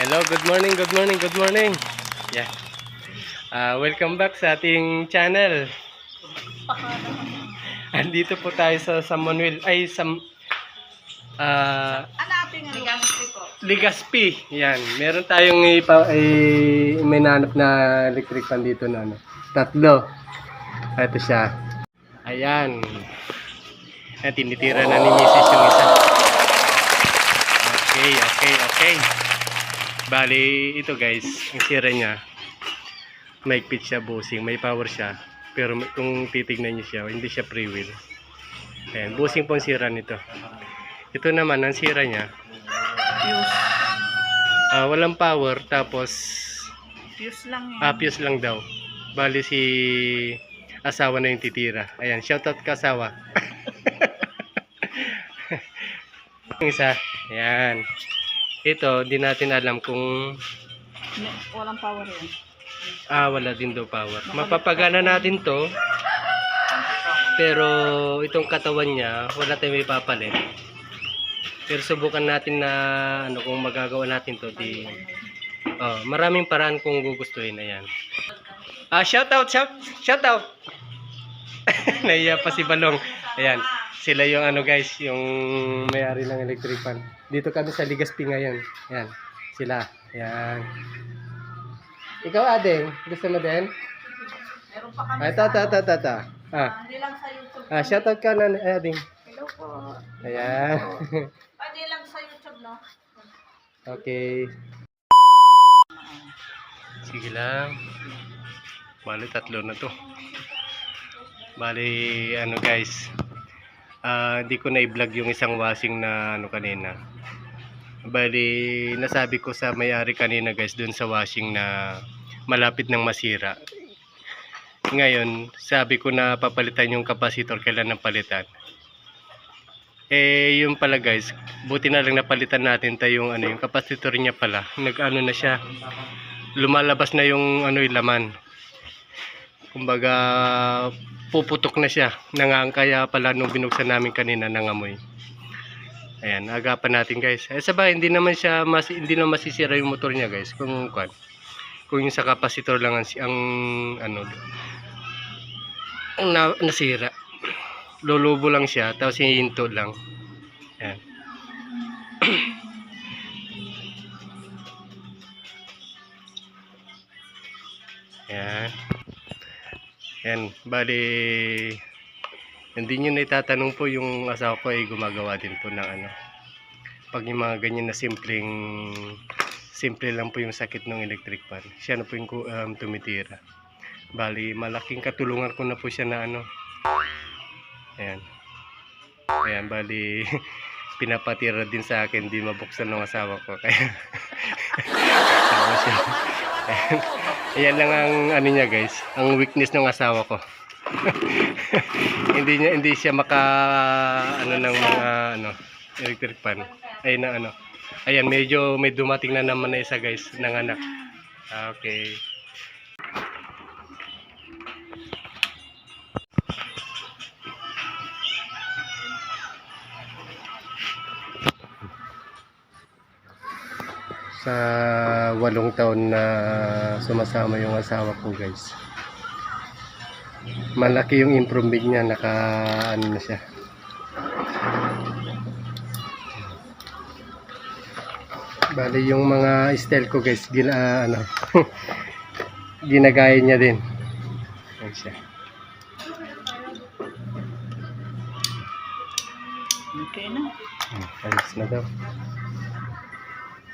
Hello, good morning, good morning, good morning. Yeah. Ah, welcome back sa ating channel. Andito po tayo sa San Manuel, ay sa po. Ligaspi. Yan. Meron tayong ipa, ay, may nanap na electric fan dito na ano. Tatlo. Ito siya. Ayan. Ayan, tinitira na ni Mrs. yung isa. Okay, okay, okay. Bali, ito guys, ang sira niya, may pitch siya busing, may power siya. Pero kung titignan niyo siya, hindi siya free wheel. Ayan, busing po ang sira nito. Ito naman, ang sira niya, Fuse. Ah, walang power tapos Fuse lang yun. ah, fuse lang daw. Bali si asawa na yung titira. Ayan, shoutout ka asawa. Isa, ayan. Ito, di natin alam kung Walang power yun. ah, wala din daw power. Mapapagana natin to. Pero itong katawan niya, wala tayong may papalit. Pero subukan natin na ano kung magagawa natin to di Oh, maraming paraan kung gugustuhin na yan. Ah, shout out, shout, shout out. Naiya pa si Balong. Ayan, sila yung ano guys, yung may-ari ng electric fan. Dito kami sa Ligaspi ngayon. Ayan, sila. Ayan. Ikaw, Adeng, gusto mo din? Meron pa kami Ah, ito, ito, ito, ito, ito. Ah, Hindi lang sa YouTube. ah shout out ka na, Adeng. Hello po. Ayan. Pwede lang sa YouTube, no? okay. Sige lang. Bali, tatlo na to. Bali, ano guys. Ah, di ko na i-vlog yung isang washing na ano kanina. Bali, nasabi ko sa may-ari kanina guys dun sa washing na malapit ng masira. Ngayon, sabi ko na papalitan yung kapasitor kailan ng palitan. Eh, yun pala guys, buti na lang napalitan natin tayo yung ano, yung kapasitor niya pala. Nag-ano na siya, lumalabas na yung ano yung laman. Kumbaga, puputok na siya. Nangangkaya pala nung binuksan namin kanina nangamoy. Ayan, agapan natin guys. Eh, sabay, hindi naman siya, mas, hindi naman masisira yung motor niya guys. Kung, kung, kung yung sa kapasitor lang ang, ang ano, ang na, nasira. Lulubo lang siya, tapos hihinto lang. Ayan. Ayan. Ayan, bali hindi nyo na itatanong po yung asawa ko ay gumagawa din po ng ano. Pag yung mga ganyan na simpleng simple lang po yung sakit ng electric fan. Siya na po yung um, tumitira. Bali, malaking katulungan ko na po siya na ano. Ayan. Ayan, bali pinapatira din sa akin, di mabuksan ng asawa ko. Kaya Tawa siya. Ayan. Ayan lang ang ano niya guys, ang weakness ng asawa ko. hindi niya hindi siya maka ano ng mga ano electric fan. Ay na ano. Ayan, medyo may dumating na naman na isa guys ng anak. Ah, Okay. Sa walong taon na sumasama yung asawa ko guys. Malaki yung improvement niya naka ano na siya. Bali yung mga style ko guys gina ano ginagaya niya din. Ayan siya. Okay na. Hmm, ayos na daw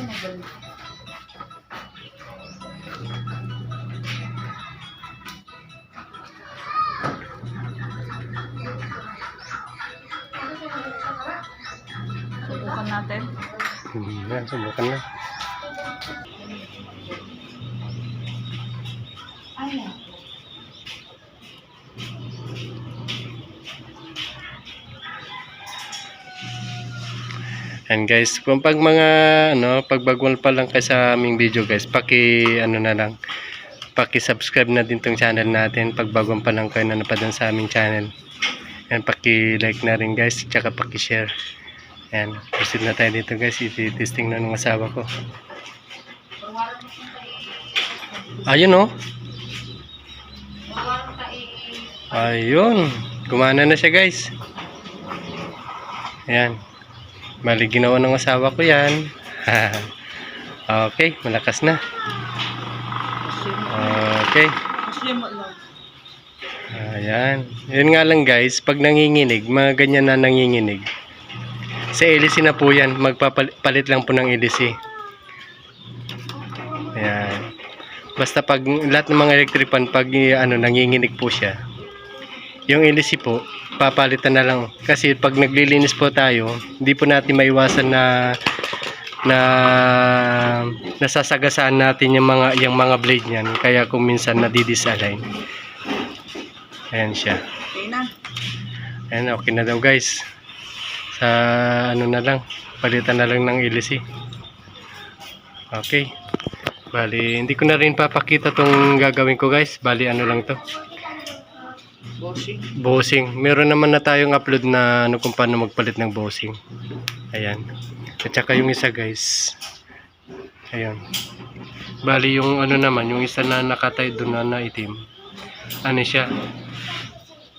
bukan Subukan natin. Hmm, yan, subukan And guys, kung pag mga ano, pag bagwal pa lang kayo sa aming video guys, paki ano na lang, paki-subscribe na din tong channel natin pag bagwal pa lang kayo na napadaan sa aming channel. And paki-like na rin guys, tsaka paki-share. Ayan, proceed na tayo dito guys, iti-testing na ng asawa ko. Ayun oh. Ayun, gumana na siya guys. Ayan. Bali, ginawa ng asawa ko yan. okay, malakas na. Okay. Ayan. Yun nga lang guys, pag nanginginig, mga ganyan na nanginginig. Sa LC na po yan, magpapalit lang po ng LC. Ayan. Basta pag lahat ng mga electric fan, pag ano, nanginginig po siya, yung LC po, papalitan na lang. Kasi pag naglilinis po tayo, hindi po natin maiwasan na na nasasagasaan natin yung mga yung mga blade niyan. Kaya kung minsan nadidisalign ayan siya. Ayan okay na daw guys. Sa ano na lang palitan na lang ng LC okay. Bali hindi ko na rin papakita tong gagawin ko guys. Bali ano lang to Bossing. Bossing. Meron naman na tayong upload na ano kung paano magpalit ng bossing. Ayan. At saka yung isa guys. Ayan. Bali yung ano naman, yung isa na nakatay doon na, na itim. Ano siya?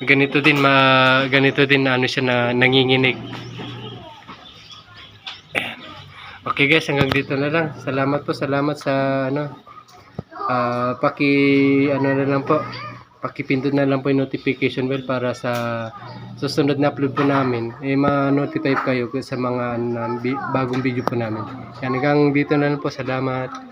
Ganito din ma ganito din ano siya na nanginginig. Ayan. Okay guys, hanggang dito na lang. Salamat po, salamat sa ano ah paki ano na lang po pakipindot na lang po yung notification bell para sa susunod na upload po namin. Eh ma-notify kayo sa mga bi- bagong video po namin. Yan hanggang dito na lang po. Salamat